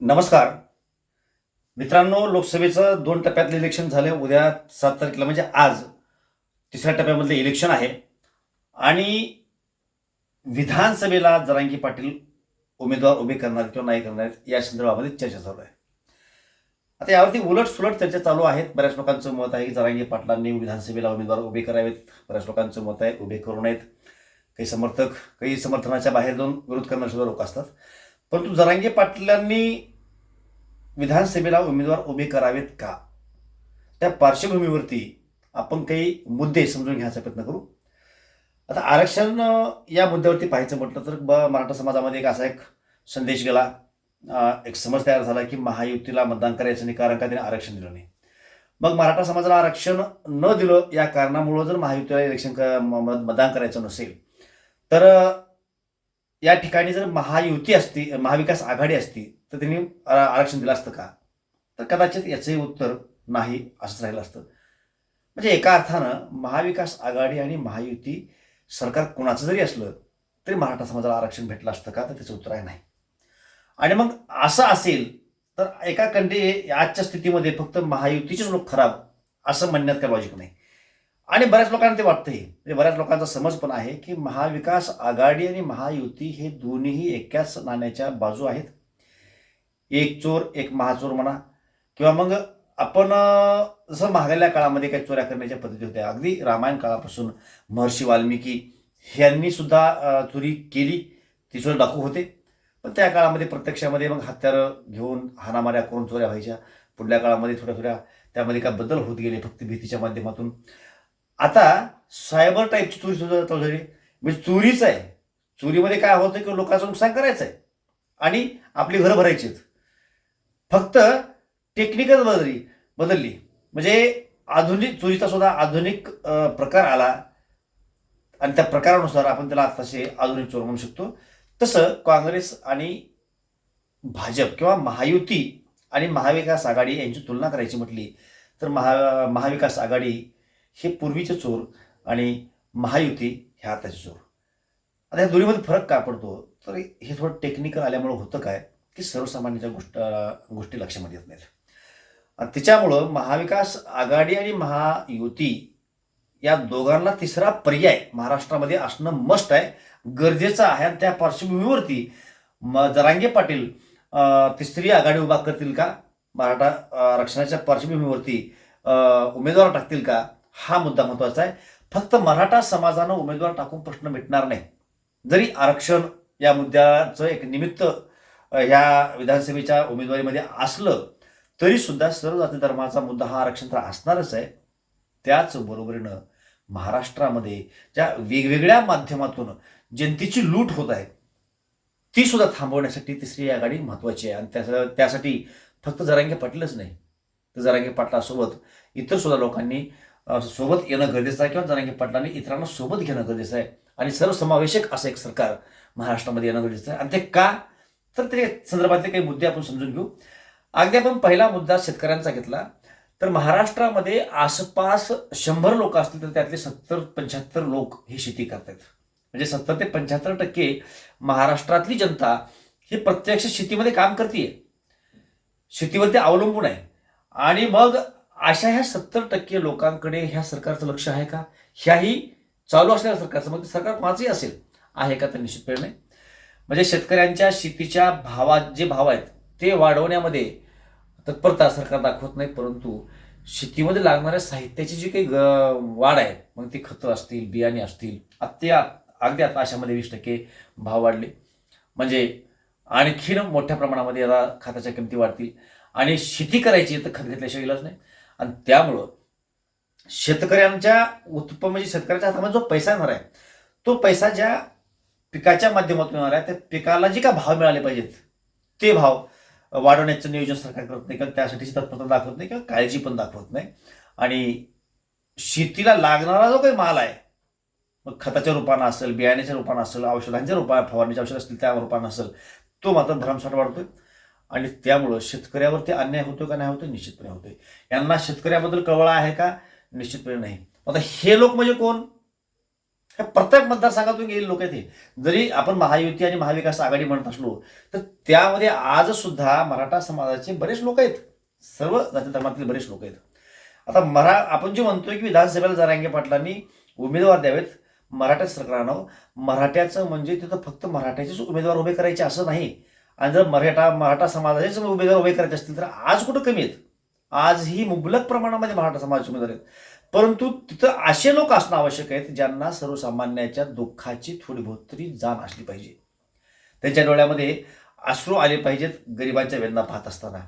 नमस्कार. मित्रांनो लोकसभेचं दोन टप्प्यातलं इलेक्शन झालं. उद्या सात तारखेला म्हणजे आज तिसऱ्या टप्प्यामधलं इलेक्शन आहे. आणि विधानसभेला जरांगी पाटील उमेदवार उभे करणार किंवा नाही करणार या संदर्भामध्ये चर्चा चालू आहे. आता यावरती उलट सुलट चर्चा चालू आहेत. बऱ्याच लोकांचं मत आहे की जरांगी पाटलांनी विधानसभेला उमेदवार उभे करावेत. बऱ्याच लोकांचं मत आहे उभे करू नयेत. काही समर्थक काही समर्थनाच्या बाहेर जाऊन विरोध करणारे सुद्धा लोक असतात. परंतु जरांगे पाटलांनी विधानसभेला उमेदवार उभे करावेत का? त्या पार्श्वभूमीवरती आपण काही मुद्दे समजून घ्यायचा प्रयत्न करू. आता आरक्षण या मुद्द्यावरती पाहायचं म्हटलं तर ब मराठा समाजामध्ये एक असा एक संदेश गेला. एक समज तयार झाला की महायुतीला मतदान करायचं नाही कारण का त्याने आरक्षण दिलं नाही? मग मराठा समाजाला आरक्षण न दिलं या कारणामुळं जर महायुतीला इलेक्शन क- म- म- मतदान करायचं नसेल तर या ठिकाणी जर महायुती असती महाविकास आघाडी असती तर त्यांनी आरक्षण दिलं असतं का? तर कदाचित याचंही उत्तर नाही असंच राहिलं असतं. म्हणजे एका अर्थानं महाविकास आघाडी आणि महायुती सरकार कोणाचं जरी असलं तरी मराठा समाजाला आरक्षण भेटलं असतं का? तर त्याचं उत्तर आहे नाही. आणि मग असं असेल तर एका कंटे आजच्या स्थितीमध्ये फक्त महायुतीचेच लोक खराब असं म्हणण्यात काही लॉजिक नाही. आणि बऱ्याच लोकांना ते वाटतंही म्हणजे बऱ्याच लोकांचा समज पण आहे की महाविकास आघाडी आणि महायुती हे दोन्हीही एकाच नाण्याच्या बाजू आहेत. एक चोर एक महाचोर म्हणा. किंवा मग आपण जसं महागल्या काळामध्ये काही चोऱ्या करण्याच्या पद्धती होत्या. अगदी रामायण काळापासून महर्षी वाल्मिकी यांनी सुद्धा चोरी केली. ती चोर डाकू होते. पण त्या काळामध्ये प्रत्यक्षामध्ये मग हत्यारं घेऊन हाणामाऱ्या करून चोऱ्या व्हायच्या. पुढल्या काळामध्ये थोड्या थोड्या त्यामध्ये काय बदल होत गेले फक्त भीतीच्या माध्यमातून. आता सायबर टाईपची चोरी सुद्धा चालू झाली. म्हणजे चोरीच आहे. चोरीमध्ये काय होतं की लोकांचं नुकसान करायचं आहे. आणि आपली घरं भरायची आहेत. फक्त टेक्निकल बदलली बदलली. म्हणजे आधुनिक चोरीचा सुद्धा आधुनिक प्रकार आला. आणि त्या प्रकारानुसार आपण त्याला तसे आधुनिक चोर म्हणू शकतो. तसं काँग्रेस आणि भाजप किंवा महायुती आणि महाविकास आघाडी यांची तुलना करायची म्हटली तर महा महाविकास आघाडी हे पूर्वीचे चोर आणि महायुती ह्या आताचे चोर. आता या दोन्हीमध्ये फरक का पडतो? तर हे थोडं टेक्निकल आल्यामुळं होतं काय? की सर्वसामान्यांच्या गोष्ट गोष्टी लक्षामध्ये येत नाहीत. आणि त्याच्यामुळं महाविकास आघाडी आणि महायुती या दोघांना तिसरा पर्याय महाराष्ट्रामध्ये असणं मस्ट आहे गरजेचं आहे. आणि त्या पार्श्वभूमीवरती म जरांगे पाटील तिसरी आघाडी उभा करतील का? मराठा आरक्षणाच्या पार्श्वभूमीवरती उमेदवार टाकतील का? हा मुद्दा महत्त्वाचा आहे. फक्त मराठा समाजानं उमेदवार टाकून प्रश्न मिटणार नाही. जरी आरक्षण या मुद्द्याचं एक निमित्त या ह्या विधानसभेच्या उमेदवारीमध्ये असलं तरी सुद्धा सर्व जाती धर्माचा मुद्दा हा आरक्षण तर असणारच आहे. त्याचबरोबरीनं महाराष्ट्रामध्ये ज्या वेगवेगळ्या माध्यमातून जनतेची लूट होत आहे ती सुद्धा थांबवण्यासाठी तिसरी आघाडी महत्वाची आहे. आणि त्या त्यासाठी फक्त जरांगे पाटीलच नाही. तर जरांगे पाटलासोबत इतर सुद्धा लोकांनी सोबत येणं गरजेचं आहे किंवा जनांगी पाटलांनी इतरांना सोबत घेणं गरजेचं आहे. आणि सर्वसमावेशक असं एक सरकार महाराष्ट्रामध्ये येणं गरजेचं आहे. आणि ते का? तर ते संदर्भातले काही मुद्दे आपण समजून घेऊ. अगदी आपण पहिला मुद्दा शेतकऱ्यांचा घेतला. तर महाराष्ट्रामध्ये आसपास शंभर लोक असतील तर त्यातले सत्तर पंच्याहत्तर लोक ही शेती करतात म्हणजे सत्तर ते पंच्याहत्तर टक्के महाराष्ट्रातली जनता ही प्रत्यक्ष शेतीमध्ये काम करते शेतीवरती अवलंबून आहे. आणि मग अशा ह्या सत्तर टक्के लोकांकडे ह्या सरकारचं लक्ष आहे का? ह्याही चालू असलेल्या सरकारचं मग सरकार कोणाचंही असेल आहे का तर निश्चितपणे नाही. म्हणजे शेतकऱ्यांच्या शेतीच्या भावात जे भाव आहेत ते वाढवण्यामध्ये तत्परता सरकार दाखवत नाही परंतु शेतीमध्ये लागणाऱ्या साहित्याची जी काही ग- वाढ आहे मग ती खतं असतील बियाणे असतील अत्या अगदी आता अशामध्ये वीस टक्के भाव वाढले. म्हणजे आणखीन मोठ्या प्रमाणामध्ये आता खताच्या किमती वाढतील. आणि शेती करायची तर खत घेतल्याशिवाय इलाज नाही. आणि त्यामुळं शेतकऱ्यांच्या उत्प म्हणजे शेतकऱ्याच्या हातामध्ये जो पैसा येणार आहे तो पैसा ज्या पिकाच्या माध्यमातून येणार आहे त्या पिकाला जे काय भाव मिळाले पाहिजेत ते भाव वाढवण्याचं नियोजन सरकार करत नाही किंवा त्यासाठीची तत्परता दाखवत नाही किंवा काळजी पण दाखवत नाही. आणि शेतीला लागणारा जो काही माल आहे मग खताच्या रूपानं असेल बियाण्याच्या रूपानं असेल औषधांच्या रूपा फवारणीच्या औषध असतील त्या रूपानं असेल तो मात्र भरमसाठ वाढतोय. आणि त्यामुळं शेतकऱ्यावरती अन्याय होतो का नाही होतो निश्चितपणे होतोय. यांना शेतकऱ्याबद्दल कळवळा आहे का? निश्चितपणे नाही. आता हे लोक म्हणजे कोण? हे प्रत्येक मतदारसंघातून गेलेले लोक आहेत हे. जरी आपण महायुती आणि महाविकास आघाडी म्हणत असलो तर त्यामध्ये आज सुद्धा मराठा समाजाचे बरेच लोक आहेत. सर्व जाती धर्मातील बरेच लोक आहेत. आता मरा आपण जे म्हणतोय की विधानसभेला जरांगे पाटलांनी उमेदवार द्यावेत मराठा सरकारनं मराठ्याचं म्हणजे तिथं फक्त मराठ्याचेच उमेदवार उभे करायचे असं नाही. आणि जर मराठा मराठा समाजाचेच उमेदवार उभे करायचे असतील तर आज कुठं कमी आहेत? आजही मुबलक प्रमाणामध्ये मराठा समाजाचे उमेदवार आहेत. परंतु तिथं असे लोक असणं आवश्यक आहेत ज्यांना सर्वसामान्याच्या दुःखाची थोडी बहुत तरी जाण असली पाहिजे. त्यांच्या डोळ्यामध्ये अश्रू आले पाहिजेत गरिबांच्या वेदना पाहत असताना.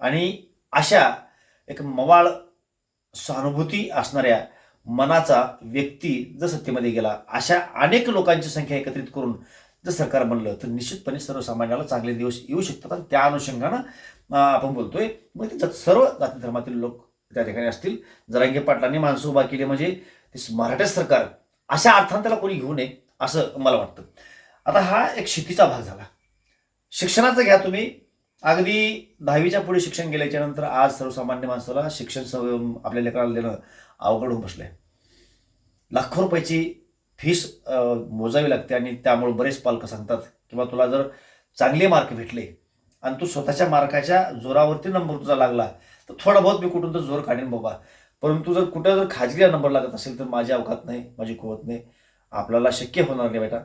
आणि अशा एक मवाळ सहानुभूती असणाऱ्या मनाचा व्यक्ती जर सत्तेमध्ये गेला अशा अनेक लोकांची संख्या एकत्रित करून जर सरकार बनलं तर निश्चितपणे सर्वसामान्याला चांगले दिवस येऊ शकतात आणि त्या अनुषंगानं आपण बोलतोय. मग ते सर्व जाती धर्मातील लोक त्या ठिकाणी असतील. जरांगे पाटलांनी माणसं उभा केली म्हणजे ते मराठा सरकार अशा अर्थानं त्याला कोणी घेऊ नये असं मला वाटतं. आता हा एक शेतीचा भाग झाला. शिक्षणाचं घ्या तुम्ही. अगदी दहावीच्या पुढे शिक्षण गेल्याच्यानंतर आज सर्वसामान्य माणसाला शिक्षण सव- आपल्या लेकराला देणं अवघड होऊन बसलंय. लाखो रुपयाची फीस मोजावी लागते आणि त्यामुळे बरेच पालक सांगतात किंवा तुला जर चांगले मार्क भेटले आणि तू स्वतःच्या मार्काच्या जोरावरती नंबर तुझा लागला तर थोडा बहुत मी कुठून तर जोर काढेन बाबा. परंतु जर कुठं जर खाजगीला नंबर लागत असेल तर माझी अवकात नाही माझी कुवत नाही. आपल्याला शक्य होणार नाही बेटा.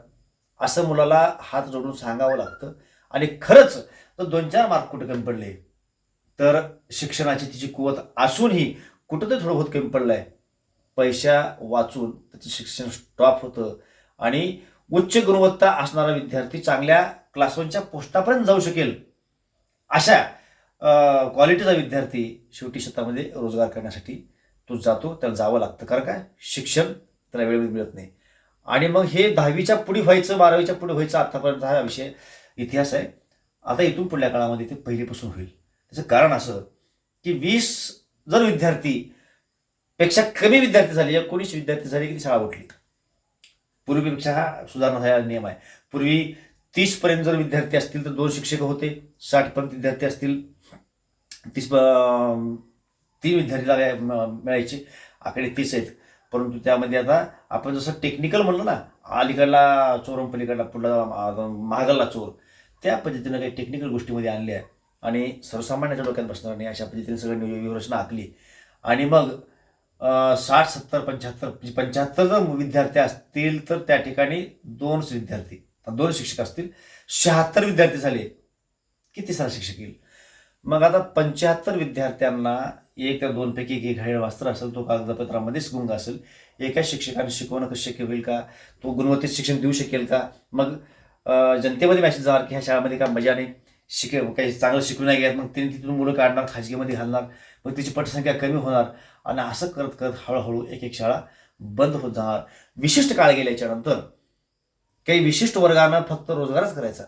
असं मुलाला हात जोडून सांगावं लागतं. आणि खरंच जर दोन चार मार्क कुठे कमी पडले तर शिक्षणाची तिची कुवत असूनही कुठं तरी थोडं बहुत कमी पडलं आहे पैसा वाचून त्याचं शिक्षण स्टॉप होतं. आणि उच्च गुणवत्ता असणारा विद्यार्थी चांगल्या क्लासवनच्या पोस्टापर्यंत जाऊ शकेल. अशा क्वालिटीचा विद्यार्थी शेवटी शेतामध्ये रोजगार करण्यासाठी तो जातो. त्याला जावं लागतं. कारण काय शिक्षण त्याला वेळेवर मिळत नाही. आणि मग हे दहावीच्या पुढे व्हायचं बारावीच्या पुढे व्हायचं आतापर्यंत हा विषय इतिहास आहे. आता इथून पुढल्या काळामध्ये ते पहिलीपासून होईल. त्याचं कारण असं की वीस जर विद्यार्थी पेक्षा कमी विद्यार्थी झाले एकोणीस विद्यार्थी झाले की ती शाळा उठली पूर्वीपेक्षा हा सुधारणा झालेला नियम आहे. पूर्वी तीस पर्यंत जर विद्यार्थी असतील तर दोन शिक्षक होते साठ पर्यंत विद्यार्थी असतील. तीस तीन विद्यार्थी लागाय- मिळायचे. आकडे तीस आहेत. परंतु त्यामध्ये आता आपण जसं टेक्निकल म्हणलं ना अलीकडला चोरम पलीकडला पुढला अं, महागलला चोर त्या पद्धतीनं काही टेक्निकल गोष्टीमध्ये आणल्या आणि सर्वसामान्याच्या डोक्यात बसणार नाही अशा पद्धतीने सगळं नियो- व्यूहरचना आखली. आणि मग साठ सत्तर पंच्याहत्तर म्हणजे पंच्याहत्तर जर विद्यार्थी असतील तर त्या ठिकाणी दोनच विद्यार्थी दोन शिक्षक असतील. शहात्तर विद्यार्थी झाले की तिसरा शिक्षक येईल? मग आता पंच्याहत्तर विद्यार्थ्यांना एक दोनपैकी एक घाईळ वास्त्र असेल तो कागदपत्रामध्येच गुंग असेल एका शिक्षकाने शिकवणं कसं शक्य होईल का? तो गुणवत्तेत शिक्षण देऊ शकेल का? मग जनतेमध्ये मॅसेज जाणार की ह्या शाळेमध्ये काय मजा नाही? शिक काही चांगलं शिकू नाही घेत मग त्यांनी तिथून मुलं काढणार खाजगीमध्ये घालणार मग तिची पटसंख्या कमी होणार आणि असं करत करत हळूहळू एक एक शाळा बंद होत जाणार. विशिष्ट काळ गेल्याच्यानंतर काही विशिष्ट वर्गानं फक्त रोजगारच करायचा.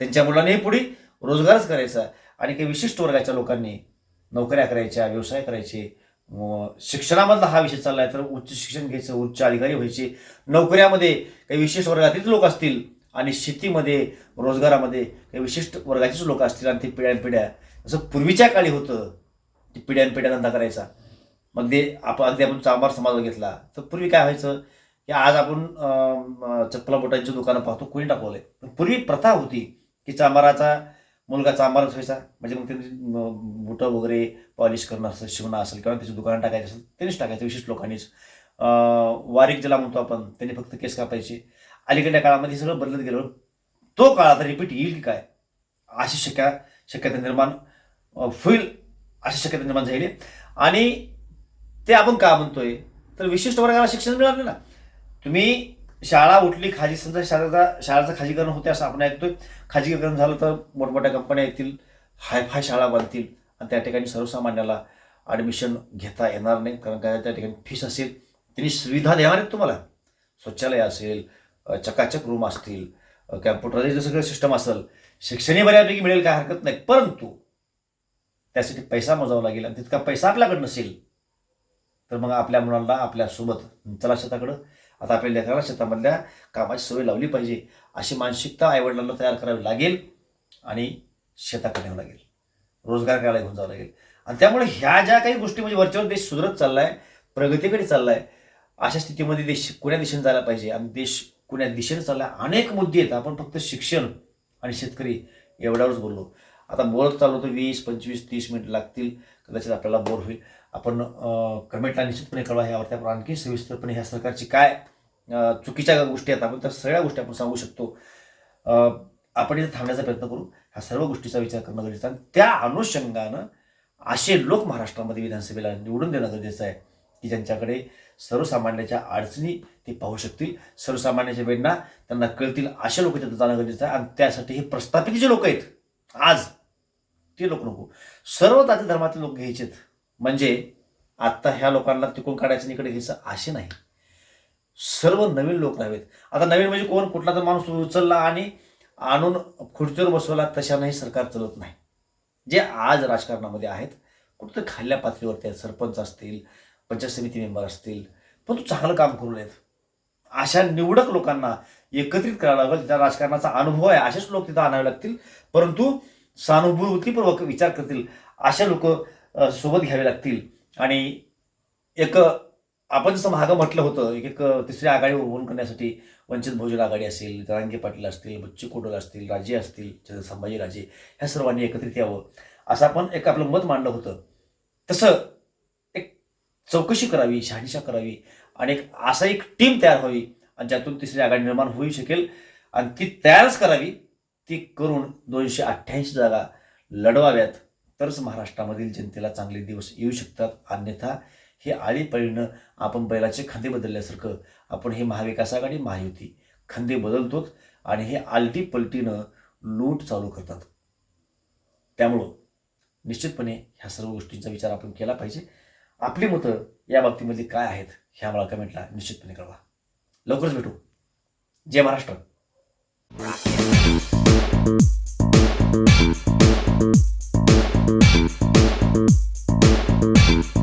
त्यांच्या मुलांनी पुढे रोजगारच करायचा. आणि काही विशिष्ट वर्गाच्या लोकांनी नोकऱ्या करायच्या व्यवसाय करायचे. शिक्षणामधला हा विषय चाललाय तर उच्च शिक्षण घ्यायचं उच्च अधिकारी व्हायचे. नोकऱ्यामध्ये काही विशेष वर्गातील लोक असतील आणि शेतीमध्ये रोजगारामध्ये काही विशिष्ट वर्गाचीच लोक असतील आणि ते पिढ्यानपिढ्या. जसं पूर्वीच्या काळी होतं ते पिढ्यानपिढ्या धंदा करायचा. मग ते आपण अगदी आपण चांभार समाज घेतला तर पूर्वी काय व्हायचं की आज आपण चप्पला बोटांची दुकानं पाहतो कोणी टाकवलंय? पण पूर्वी प्रथा होती की चांभाराचा मुलगा चांभारच व्हायचा. म्हणजे मग त्यांनी बुटं वगैरे पॉलिश करणं असेल शिवणं असेल किंवा त्याची दुकानं टाकायचं असेल त्यांनीच टाकायचं विशिष्ट लोकांनीच. वारीक ज्याला म्हणतो आपण त्यांनी फक्त केस कापायचे. अलीकडच्या काळामध्ये सगळं बदलत गेलं. तो काळ आता रिपीट येईल की काय? अशी शक्य शक्यता निर्माण होईल अशी शक्यता निर्माण झाली आणि ते आपण का म्हणतोय? तर विशिष्ट वर्गाला शिक्षण मिळालं नाही ना. तुम्ही शाळा उठली खाजी समजा शाळेचा शाळेचं खाजीकरण होते असं आपण ऐकतोय. खाजगीकरण झालं तर मोठमोठ्या कंपन्या येतील हाय फाय शाळा बांधतील आणि त्या ठिकाणी सर्वसामान्याला ॲडमिशन घेता येणार नाही. कारण काय त्या ठिकाणी फीस असेल त्यांनी सुविधा देणार आहेत तुम्हाला. शौचालय असेल चकाचक रूम असतील कॅम्प्युटरायझेशन सगळं सिस्टम असेल शिक्षणही बऱ्यापैकी मिळेल काय हरकत नाही. परंतु त्यासाठी पैसा मोजावा लागेल आणि तितका पैसा आपल्याकडे नसेल तर मग आपल्या मुलांना आपल्यासोबत चला शेताकडं. आता आपल्या लेकराला शेतामधल्या कामाची सवय लावली पाहिजे अशी मानसिकता आईवडिलांना तयार करावी लागेल आणि शेताकडे न्यावं लागेल. रोजगार करायला घेऊन जावं लागेल. आणि त्यामुळे ह्या ज्या काही गोष्टी म्हणजे वरच्यावर देश सुधरत चालला आहे प्रगतीकडे चालला आहे अशा स्थितीमध्ये देश कोण्या दिशेने जायला पाहिजे? आणि देश कुण्या दिशेने चालला अनेक मुद्दे आहेत. आपण फक्त शिक्षण आणि शेतकरी एवढ्यावरच बोललो. आता बोलत चाललो तर वीस पंचवीस तीस मिनिट लागतील. कदाचित आपल्याला बोर होईल. आपण कमेंटला निश्चितपणे कळवा. यावरती आपण आणखी सविस्तरपणे ह्या सरकारची काय चुकीच्या गोष्टी आहेत आपण त्या सगळ्या गोष्टी आपण सांगू शकतो. आपण इथे थांबण्याचा प्रयत्न करू. ह्या सर्व गोष्टीचा विचार करणं गरजेचं आहे. आणि त्या अनुषंगानं असे लोक महाराष्ट्रामध्ये विधानसभेला निवडून देणं गरजेचं आहे. की ज्यांच्याकडे सर्वसामान्याच्या अडचणी ते पाहू शकतील. सर्वसामान्याच्या वेदना त्यांना कळतील अशा लोक तिथं जाणं गरजेचं आहे. आणि त्यासाठी हे प्रस्थापित जे लोक आहेत. आज ते लोक नको. सर्व जाती धर्मातील लोक घ्यायचेत म्हणजे आत्ता ह्या लोकांना तिकडून काढायचं इकडे घ्यायचं असे नाही. सर्व नवीन लोक राहावेत. आता नवीन म्हणजे कोण? कुठला तर माणूस उचलला आणि आणून खुर्चीवर बसवला तशानंही सरकार चालत नाही. जे आज राजकारणामध्ये आहेत कुठं खाल्ल्या पातळीवरती आहेत सरपंच असतील पंचायत समिती मेंबर असतील पण तू चांगलं काम करू नयेत. अशा निवडक लोकांना एकत्रित करावं लागेल ज्या राजकारणाचा अनुभव आहे असेच लोक तिथं आणावे लागतील. परंतु सहानुभूतीपूर्वक विचार करतील अशा लोक सोबत घ्यावे लागतील. आणि एक आपण जसं मागं म्हटलं होतं एक एक तिसरी आघाडी उभून करण्यासाठी वंचित बहुजन आघाडी असेल जरांगे पाटील असतील बच्चू कडोल असतील राजे असतील संभाजी राजे ह्या सर्वांनी एकत्रित यावं असं आपण एक आपलं मत मांडलं होतं. तसं चौकशी करावी शहानिशा करावी आणि एक असा एक टीम तयार व्हावी आणि ज्यातून तिसरी आघाडी निर्माण होऊ शकेल. आणि ती तयारच करावी ती करून दोनशे अठ्ठ्याऐंशी जागा लढवाव्यात. तरच महाराष्ट्रामधील जनतेला चांगले दिवस येऊ शकतात. अन्यथा हे आळीपळीनं आपण बैलाचे खांदे बदलल्यासारखं आपण हे महाविकास आघाडी महायुती खांदे बदलतो आणि हे आलटी पलटीनं लूट चालू करतात. त्यामुळं निश्चितपणे ह्या सर्व गोष्टींचा विचार आपण केला पाहिजे. आपली मतं या बाबतीमध्ये काय आहेत हे आम्हाला कमेंटला निश्चितपणे कळवा लवकरच भेटू जय महाराष्ट्र Thank you.